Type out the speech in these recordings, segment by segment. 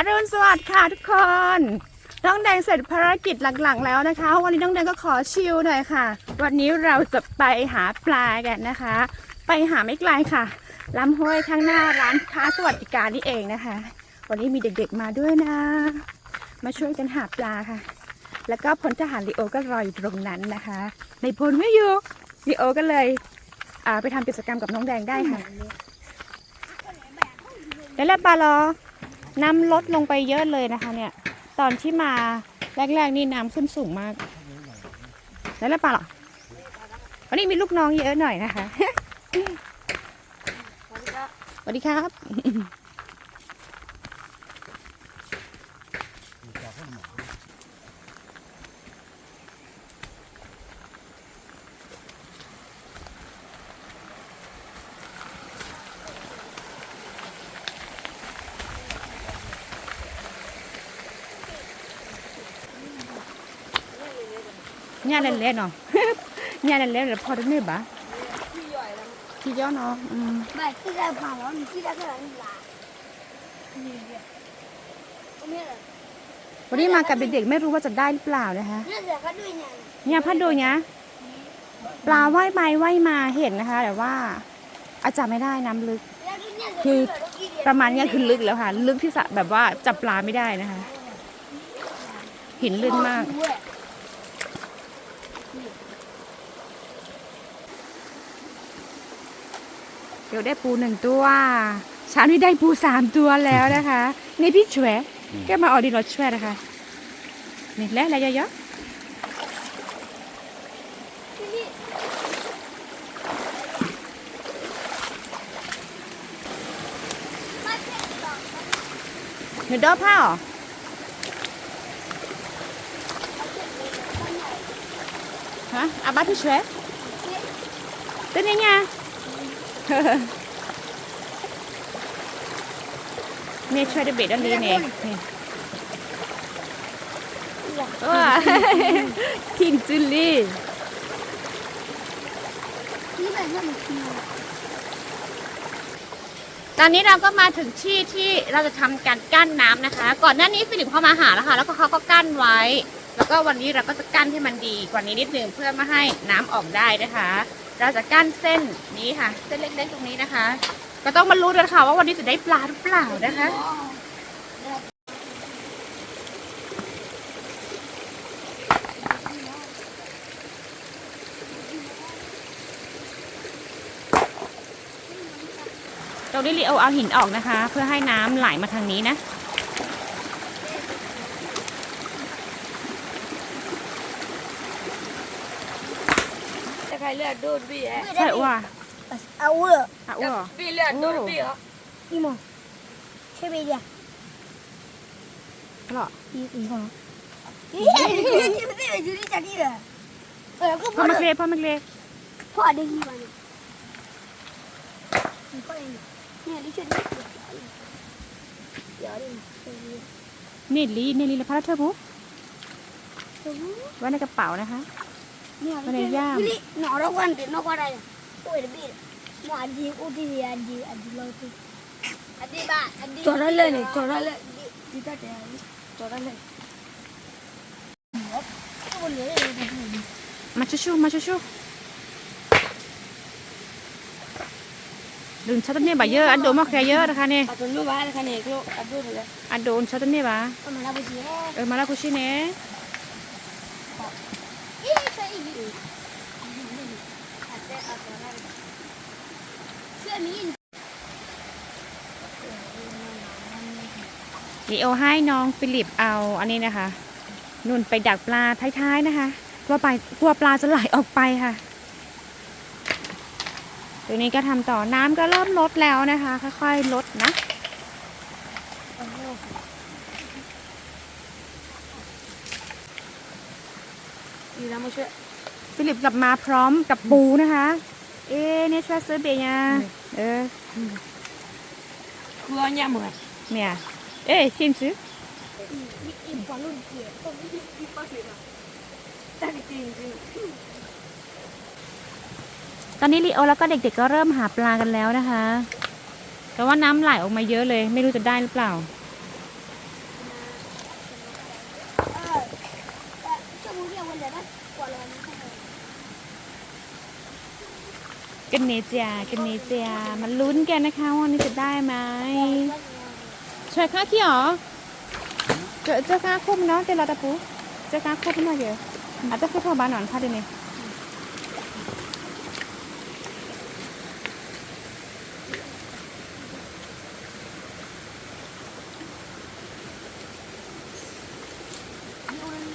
อรุณสวัสดิ์ค่ะทุกคน น้องแดงเสร็จภารกิจหลักๆแล้วนะคะ วันนี้น้องแดงก็ขอชิลหน่อยค่ะ วันนี้เราจะไปหาปลากันนะคะ ไปหาไม่ไกลค่ะลำห้วยข้างหน้าร้านค้าสวัสดิการนี่เองนะคะ วันนี้มีเด็กๆมาด้วยนะ มาช่วยกันหาปลาค่ะ แล้วก็พลทหารลีโอก็รออยู่ตรงนั้นนะคะ ในพลไม่อยู่ลีโอก็เลยอ่าไปทำกิจกรรมกับน้องแดงได้ค่ะแล้วแหละปลารอ น้ำลดลงไปเยอะเลยนะคะ เนี่ย ตอนที่มาแรกๆนี่น้ำขึ้นสูงมาก แล้วแล้วปลาหรอวันนี้มีลูกน้องเยอะหน่อยนะคะสวัสดีครับ là phò đến nơi bà thì gió nó ừ. ไม่ที่ได้ผ่านแล้วนี่ที่ได้เท่าไหร่นี่ล่ะนี่เดียวก็ไม่เลยวันนี้มากับเด็กๆไม่รู้ว่าจะได้หรือเปล่านะคะน่าจะก็ด้วยเนี่ยเนี่ยพัดดูเนี่ยปลาว่ายไปว่ายมาเห็นนะคะ แต่ว่า อาจจะไม่ได้น้ำลึกแล้วด้วยเนี่ยคือประมาณเนี้ยคือลึกแล้วค่ะ ลึกที่สะแบบว่าจับปลาไม่ได้นะคะ หินลื่นมาก เดี๋ยวได้ปูหนึ่งตัวเช้านี้ได้ปูสามตัวแล้วนะคะ นี่พี่ช่วยก็มาออดีรถช่วยนะคะ นี่แล้วอะไรเยอะๆเนื้อดอผ้าเหรอฮะอาบ้าพี่ช่วยเต้นยังไง เนี่ยช่วยได้เบ็ด ด้านนี้เนี่ยนี่ว้าทินจุลี่นี่แบบนั้นคือตอนนี้เราก็มาถึงที่ที่เราจะทำการกั้นน้ำนะคะ ก่อนหน้านี้ฟิลิปเข้ามาหาแล้วค่ะ แล้วก็เขาก็กั้นไว้ แล้วก็วันนี้เราก็จะกั้นให้มันดีกว่านี้นิดนึงเพื่อไม่ให้น้ำออกได้นะคะ เราจะกั้นเส้นนี้ค่ะ เส้นเล็กๆตรงนี้นะคะ ก็ต้องมารู้ด้วยค่ะว่าวันนี้จะได้ปลาหรือเปล่านะคะตรงนี้ลีโอเอาหินออกนะคะ เพื่อให้น้ำไหลมาทางนี้นะ ใครเลือดโดนพี่แอะใช่ว่าเอาเลยอะอ้วพี่เลือดโดนพี่เหรอนี่มั้งใช่ไหมเดียวหรออีกอีกคนนี่นี่ไม่ได้อยู่ที่จันนี่เลยเออก็พพ่ออมาเลเกยรพ่อมาเกรพ่อได้กี่วันนี่ก็เองเนี่ยดิฉันเดี๋ยวดินี่ลีนี่ลีแล้วพระเธอบุ๊เดี๋ยวไว้ในกระเป๋านะคะ เนี่ยไม่ได้ย่างนี่หนอระวันเดี๋ยวนอกอะไรโอ้ยเดี๋ยวพี่หนออันดีอุดีอันดีอัน ลีโอให้น้องฟิลิปเอาอันนี้นะคะ นุ่นไปดักปลาท้ายๆนะคะกลัวไปกลัวปลาจะไหลออกไปค่ะตัวนี้ก็ทำต่อน้ำก็เริ่มลดแล้วนะคะ ค่อยๆลดนะดีนะมาช่วย ฟิลิปกลับมาพร้อมกับปูนะคะ เอ๊ะเนี่ยช่วยซื้อเบียร์เนี่ยเออครัวเนี่ยเหมือนเนี่ยเอ๊ะชิมซื้ออีกกว่ารุ่นเกียร์ต้องมีอีกกว่าสิบอะตั้งจริงจริงตอนนี้ลีโอแล้วก็เด็กๆก็เริ่มหาปลากันแล้วนะคะ แต่ว่าน้ำไหลออกมาเยอะเลย ไม่รู้จะได้หรือเปล่า กันเนเจียกันเนเจียมันลุ้นกันนะคะว่านี่จะได้ไหมช่วยข้าขี้หรอเจอเจอค่าคุ้มเนาะเจอเราตะปูเจอค่าคุ้มเนาะเดี๋ยวอาจจะคือพอบ้านหนอนพาดิเนี่ย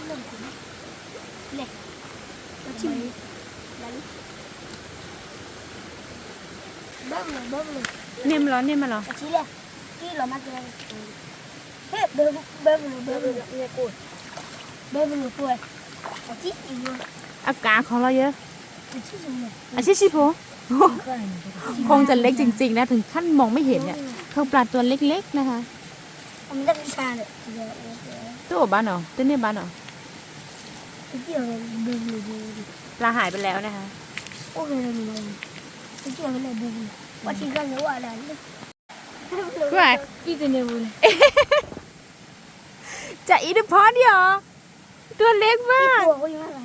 เริ่มขุนเล็กแล้วชิมแล้วเบิ้มเลยเบิ้มเลย อันร้อนนี่มันร้ออาชีเลยที่เรามาเจอเฮ้ยเบิ้มเบิ้ลยเบิ้มเลยเนี่ยกูเบิ้มเลยกูอาชีอีกเลยอากาศของเราเยอะอาชีจริงเลยอาชิชิโพคงจะเล็กจริงๆนะ ถึงขั้นมองไม่เห็นเนี่ยเขาปลาตัวเล็กๆนะคะมันได้เป็นชาเลยตัวบ้านเหรอตัวเนี่ยบ้านเหรอที่เราเบิ้มเลยปลาหายไปแล้วนะคะโอเคเลย เลยที่เราเลยเบิ้มว่าที่กันเนี่ยว่าอะไรคืออะไรอีกเนี่ยบุญจะอีดพอดเหรอตัวเล็กมากตัวก็ยังอะไร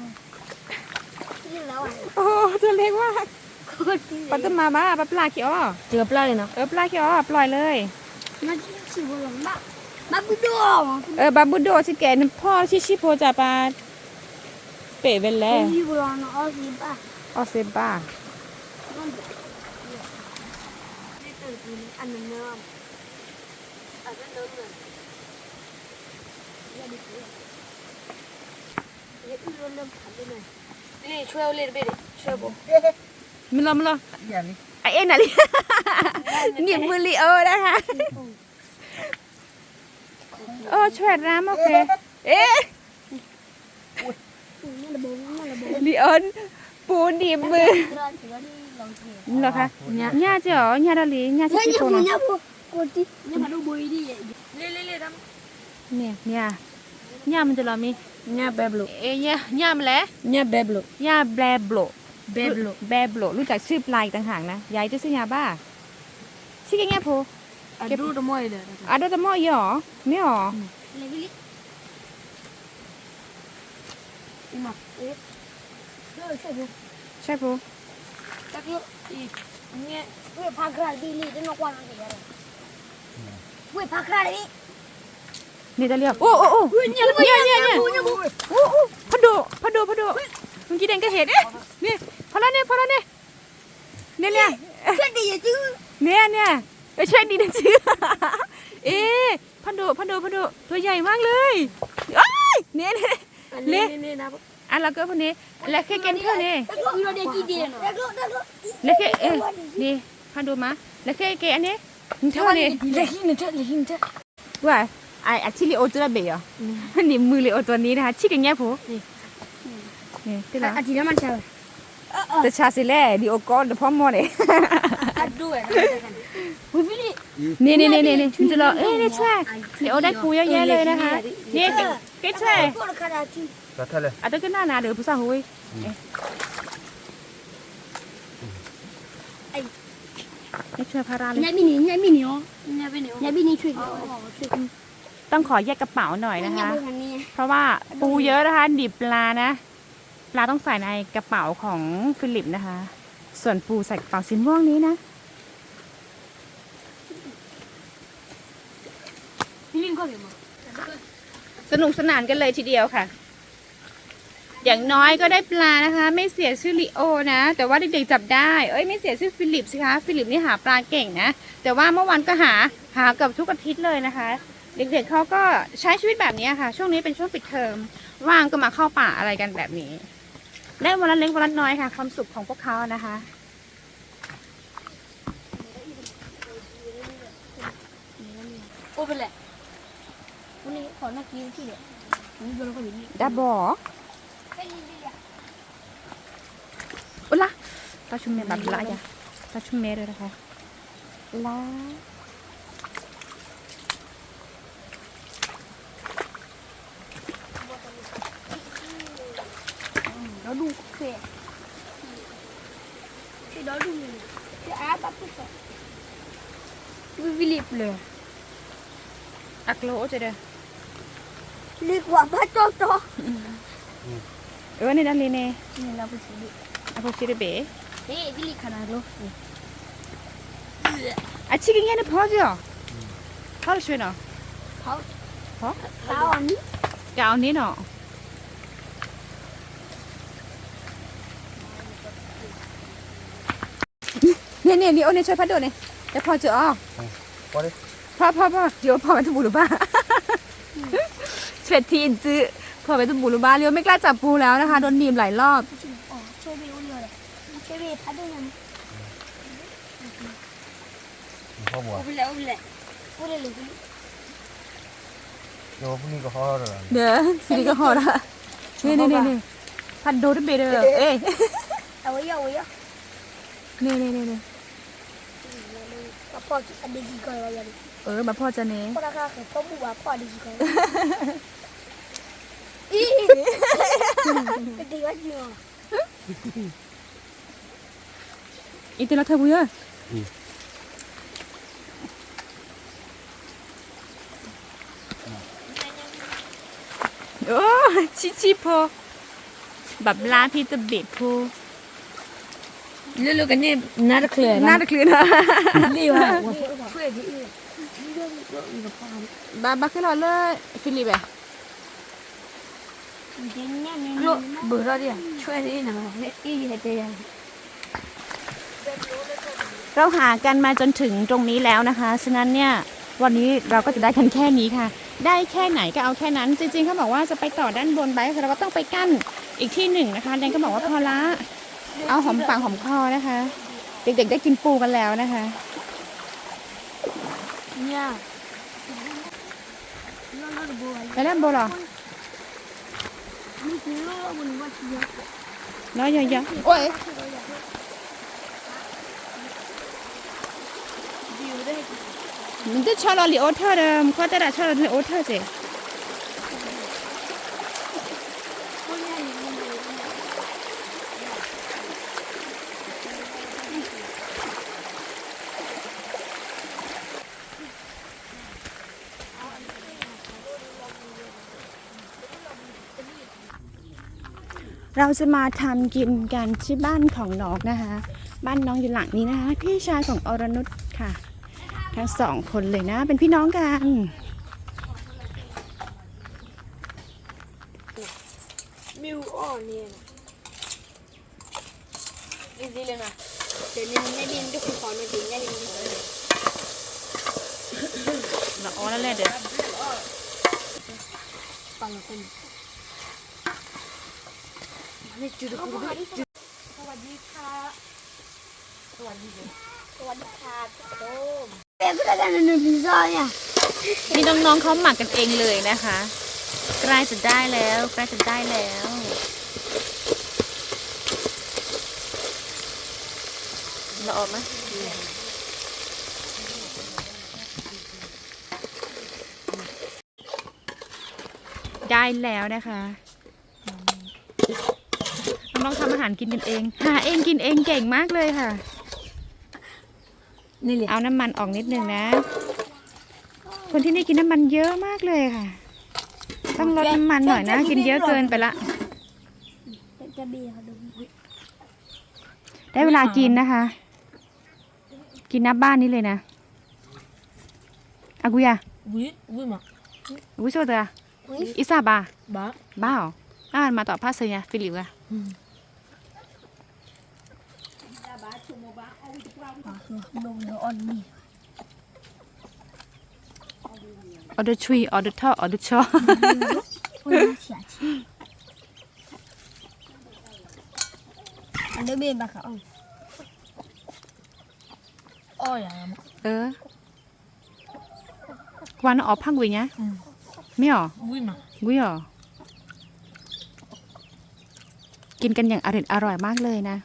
ที่แล้วอะโอ้ตัวเล็กมากโคตรดีปัตตมาบ้าปลาปลาเขียวเจอปลาเลยนะเออปลาเขียวปล่อยเลยมันชิบุลมามาบุดอเออบาบูโดสิแกนพ่อชิชิโพจะปลาเป๋เป็นแล้วชิบุลนะอ๋อสิบ้าออเซบ้ามั นนี่ตื่นกินอันนั้นเนาะอันนั้นเนาะอย่าดิอย่าดิเริ่มทำได้ไหมนี่ช่วยเอาเล่ นไปดิช่วยผมมันรอมันรออย่างนี้ไอเอ็นอะไรหนีบมือลีโอนะคะโอ้ช่วยรามโอเคเอ๊ะนี่ระเบิดนี่ระเบิดลีโอนปูหนีบมือเราถือว่านี่เราเกี่ยวนี่เหรอคะญาเจ๋อญาดาลีญาชิเนี่ยชิเนี่ยโพกูเนาะเนี่ยกูกูที่เนี่ยมาดูบุยดิเล่นเล่นเล่นทเนี่ยเนี่ยญามันจะรอมีำเนี่ยแบบลูเอ้ยญาญามันแหละเนี่ยแบบลูญาแบรโบลแบบลูแบรโบลรู้จักชื่อปลายต่างหากนะยายจะซื้อยาบ้าชื่อแกเงี้ยโพอะดูตัวมวยเลยอะโดตะมอหยอไม่หรอเลยวิลิมาเอ๊ะเออใช่ไหมใช่โพตักลูอีกเนี่ยเว้ยพักกระดิ่งนี่จะนกวันอะไรกันเว้ยพักกระดิ่งนี่จะเรียกโอ้โอ้โอ้เนี่ยเนี่ยเนี่ยเนี่ยโอ้โอ้พอดูพอดูพอดูเมื่อกี้เดนก็เห็นเอ๊ะนี่พอแล้วเนี่ยพอแล้วเนี่ยเนี่ยเนี่ยเช่นดีจื้อเนี่ยเนี่ยไม่ใช่ดีนะชื่อเอ๊ะพอดูพอดูพอดูตัวใหญ่มากเลยอ้ายเนี่ยเนี่ยอันนี้นี่นะ อะแล้วก็พวกนี้แล้วแค่เกนเท่านี้คือเราได้กี่เดือนเด็กลูกเด็กลูกแล้วแค่เอ๊ะนี่พอดูมาแล้วแค่เกนอันนี้เท่านี้เล็กนิดเล็กนิดว่าไออัชิลิโอตัวเบียนี่มือลิโอตัวนี้นะคะชิคกันแง่ผู้นี่ที่ละอาทิตย์ละมันเช่าแต่ชาสิแล่ดิโอก็เดพ่อมอเลยอะดูอะเฮ้ยวิลินี่นี่นี่นี่นี่มันจะรอเอ้ยนี่ช่วยลิโอได้ปูเยอะแยะเลยนะคะนี่เกช่วยพวก ขนาดที่ Katale. อะตัวก็น่าหนาเดี๋ยวผู้สาวหุยนี่ช่วยพาราเลยเนี่ยมินิเนี่ยมินิอ๋อเนี่ยเป็นเนี่ยเนี่ยมินิช่วยอ๋อช่วยต้องขอแยกกระเป๋าหน่อยเนี่ยนะคะเบอร์คันนี้เพราะว่าปูเยอะนะคะ ดิบปลานะ ปลาต้องใส่ในกระเป๋าของฟิลิปนะคะ ส่วนปูใส่กระเป๋าสีม่วงนี้นะพี่ลิงก็เห็นมั้งสนุกสนานกันเลยทีเดียวค่ะ อย่างน้อยก็ได้ปลานะคะ ไม่เสียชื่อลิโอนะ แต่ว่าเด็กๆจับได้ เอ้ยไม่เสียชื่อฟิลิปสิคะฟิลิปนี่หาปลาเก่งนะ แต่ว่าเมื่อวานก็หาหาเกับทุกอาทิตย์เลยนะคะ เด็กๆเขาก็ใช้ชีวิตแบบนี้ค่ะ ช่วงนี้เป็นช่วงปิดเทอมว่างก็มาเข้าป่าอะไรกันแบบนี้ได้วันละเล็กวันละน้อยค่ะ ความสุขของพวกเขานะคะโอ้เป็นแหละวันนี้ขอนักกินที่เนี่ยนี่เบอร์คนนี้ดับบอกเป็นลิลิอะอุละตาชุมเมแบบละอย่าตาชุมเมเลยนะคะละเราดูเคยที่เราดูนี่ที่อาบับปุ๊บวิวิลิปเลยอั กโลจะเด้อลิกว่าบ้าโตโตเออนี่ดันลีเน่นี่เราไปสิอะพว Ewan ni dah ni ni. Ni lah apa cili. Apa cili be? Eh, bili kana lo. 아치 그냥 버 죠. 바로 쉬 나. 바 로. 어? 다운 이? 다운이 노. 네네 네 오늘 저희 파도 네. 야 퍼 져. 어. 뭐 래? 파파 파. 요 파한테 물어 봐. 스웨틴 즈. พอยไปทุบุรุบ้าเฉดทีนจื้อพ่อไปทุบุรุบ้าเลี้ยวไม่กล้าจับปูแล้วนะคะโดนหนีบหลายรอบช่วยพี่อุ้ยเลยช่วยพี่พัดด้วยนะพ่อบัวอุ้ยเลยอุ้ยเลยอุ้ยเลยหรือเดี๋ยวพรุ่งนี้ก็พ่อเลยเดี๋ยวสิริก็ห่อละนี่นี่นี่พัดโดดเบเดอร์เอ้ยเอาไว้เอาไว้เอานี่นี่นี่นี่ก็พอกินอันนี้ก่อนว่าอย่างนี้เออมาพ่อจะเน่พอราคาคือพ่อบัวพ่อดีก่อนอีเป็นดีว่าจริง อีเตลเธอบุยโอ้ชิชิพอแบบลาพี่ตะเบ็ดพูลูลูกันนี่น่าจะเคลียร์น่าจะคลืนนะรีว่าช่วยพี่อุ้ยเรื่องเรื่องกับพ่อบาบาขึ้นรอเลยฟิลิปอะจริงเนี่ยเนี่ย ลูกเบื่อดิช่วยนี่หน่อยนี่อีเฮเตียเราหากันมาจนถึงตรงนี้แล้วนะคะ ฉะนั้นเนี่ยวันนี้เราก็จะได้กันแค่นี้ค่ะ ได้แค่ไหนก็เอาแค่นั้น จริงๆเขาบอกว่าจะไปต่อด้านบนไปเราก็ต้องไปกั้นอีกที่หนึ่งนะคะแดนก็บอกว่าพอละ เอาหอมปากหอมคอนะคะ เด็กๆได้กินปูกันแล้วนะคะ เนี่ยเรื่องเรื่องบัวแล้วด้านบนเหรอ นี่คือเรื่องมันว่าเยอะน้อยเยอะๆโอ้ยดิวได้ มันจะชอลลีโอเทอร์เดิมเขาจะได้ชอลลีโอเทอร์เจ คนนี้มันเลย เราจะมาทำกินกันที่บ้านของน้องนะคะ บ้านน้องอยู่หลังนี้นะคะ พี่ชายของอรนุชค่ะ ทั้งสองคนเลยนะ เป็นพี่น้องกันมิวอ่อนเนี่ยจริงๆเลยนะเดี๋ยวนี้ไม่ดินทุกคนขอมาถึงได้ดินอ๋อนั่นแหละเดี๋ยวปังคน นี่จุดกูสวัสดีค่ะสวัสดีค่ะสวัสดีค่ะโต้มเป็นพนักงานในพิซซ่าเนี่ยนี่น้องๆเขาหมักกันเองเลยนะคะใกล้จะได้แล้วใกล้จะได้แล้วเราออกไหมได้แล้วนะคะ น้องๆทำอาหารกินกันเอง หาเองกินเองเก่งมากเลยค่ะ นี่เลยเอาน้ำมันออกนิดนึงนะ คนที่นี่กินน้ำมันเยอะมากเลยค่ะ ต้องลดน้ำมันหน่อยนะ กินเยอะเกินไปละ จะเบียร์ดูได้เวลากินนะคะ กินหน้าบ้านนี้เลยนะอากุยาวิวิมาวิโซเตออุ้ยอิซาบาบ้าบ้าเหรออ่านมาต่อภาษาเนี่ยฟิลิปอะ นม อ่อนนี่ออเดอร์ทรีออเดอร์ท่อออเดอร์ชออุ้ยเสียชีอันเดอร์เบียร์บ้าค่ะอ๋ออ้อยอะเออวันออกพังกุยเนี่ยไม่หรอวิมาวิหรอกินกันอย่างอร่อยอร่อยมากเลยนะ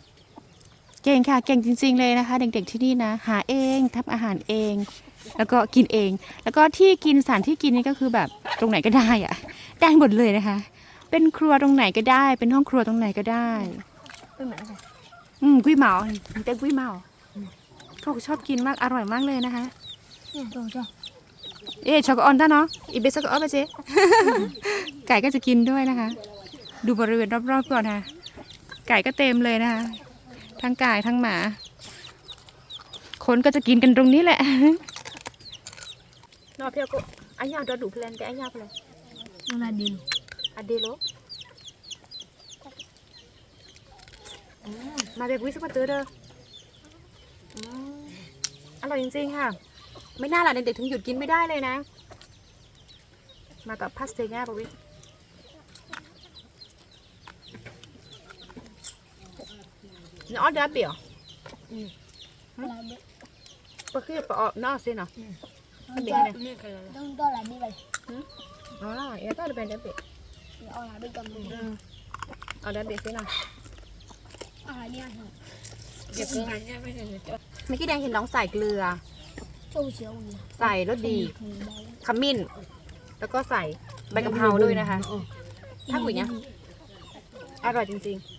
เก่งค่ะ เก่งจริง ๆ เลยนะคะ เด็กๆที่นี่นะ หาเองทำอาหารเอง แล้วก็กินเอง แล้วก็ที่กินสถานที่กินนี่ก็คือแบบตรงไหนก็ได้อะได้หมดเลยนะคะ เป็นครัวตรงไหนก็ได้ เป็นห้องครัวตรงไหนก็ได้เป็นเหมือนกันอืมกุ้ยเหมาเต็กกุ้ยเหมาเขาชอบกินมากอร่อยมากเลยนะคะเนี่ยตรงจ้ะเอ๊ะช็อกโกออนต้าเนาะอีเบสช็อกโกออนไปเจ๊ไก่ก็จะกินด้วยนะคะ ดูบริเวณรอบๆก่อนค่ะไก่ก็เต็มเลยนะคะ ทั้งกายทั้งหมา คนก็จะกินกันตรงนี้แหละนอเพียวก็อันยาวดอดูเพลนแต่อันยาวเพลนนั่นน่ะดินอันเดโลอืมมาเบกวิสมาเตอร์เด้ออืมอร่อยจริงๆค่ะ ไม่น่าล่ะเด็กๆถึงหยุดกินไม่ได้เลยนะ มากับพาสเตญ่าปะวิเนาะเดี๋ยวเปลี่ยว อะไรดิปะคือปะออกนอกเส้นเนาะต้องเป็นต้ไงองเนี่ยต้องต้อนอะไรดิไปอ๋อเอ๋ต้องเป็นเดี๋ยวเปลี่ยวเอาอะไรไปกับมึงอืมเอาเดี๋ยวเปลี่ยวเส้นเนาะอะไรเนี่ยเหรอเดี๋ยวเกินเนี่ยไม่ใช่จดเมื่อกี้แดงเห็นน้องใส่เกลือโจ้เชียวเนี่ยใส่รสดีคือเบาขมิ้น แล้วก็ใส่ใบกะเพราด้วยนะคะถ้าหุยเนี่ยอร่อยจริงๆ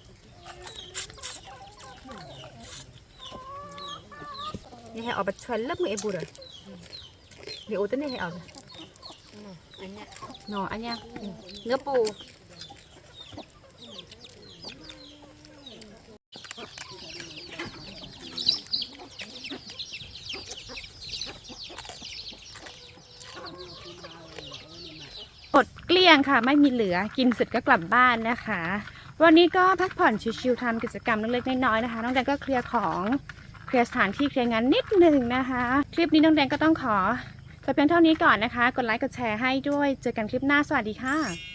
นี่ให้เอาไปชวนเลิกมือไอ้บุตรเลยเดี๋ยวโอ้ต้นนี่ให้เอาเลยอันเนี้ยหนออันเนี้ยเนื้อปูหมดเกลี้ยงค่ะ ไม่มีเหลือกินเสร็จก็กลับบ้านนะคะ วันนี้ก็พักผ่อนชิวๆทำกิจกรรมเล็กๆน้อยๆนะคะ น้องแดงก็เคลียร์ของเค ลียร์สถานที่เคลียร์งานนิดหนึ่งนะคะ คลิปนี้น้องแดงก็ต้องขอจบเพียงเท่านี้ก่อนนะคะ กดไลค์กดแชร์ให้ด้วย เจอกันคลิปหน้าสวัสดีค่ะ